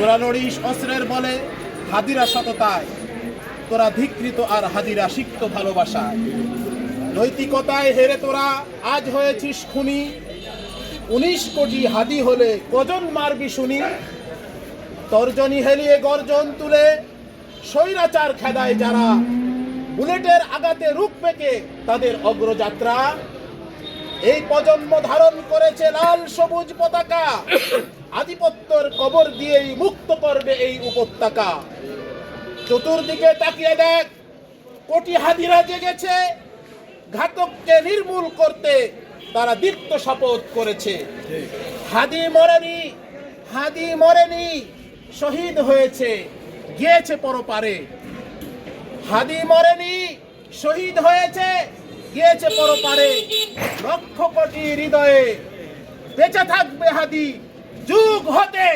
তোরা অস্ত্রের বলে হাদিরা সততায়। তোরা ধিকৃত আর হাদিরা সিক্ত ভালোবাসায়। নৈতিকতায় হেরে তোরা, আজ হয়েছিস খুনি। উনিশ কোটি হাদি হলে কজন মারবি শুনি? তর্জনী হেলিয়ে গর্জন তুলে স্বৈরাচার খেদায় যারা। বুলেটের আগাতে রূপ পেকে তাদের অগ্রযাত্রা। এই প্রজন্ম ধারণ করেছে লাল সবুজ পতাকা। আধিপত্যর কবর দিয়েই মুক্ত করবে এই উপত্যকা। চতুর্দিকে তাকিয়ে দেখ, কোটি হাদিরা জেগেছে। ঘাতককে নির্মূল করতে তারা দীপ্ত শপথ করেছে। হাদি মরেনি হাদি মরেনি, শহীদ হয়েছে, গিয়েছে পরপারে। হাদি মরেনি, শহীদ হয়েছে গিয়েছে পরপারে। লক্ষ কোটি হৃদয়ে বেঁচে থাকবে হাদি। যুগ হতে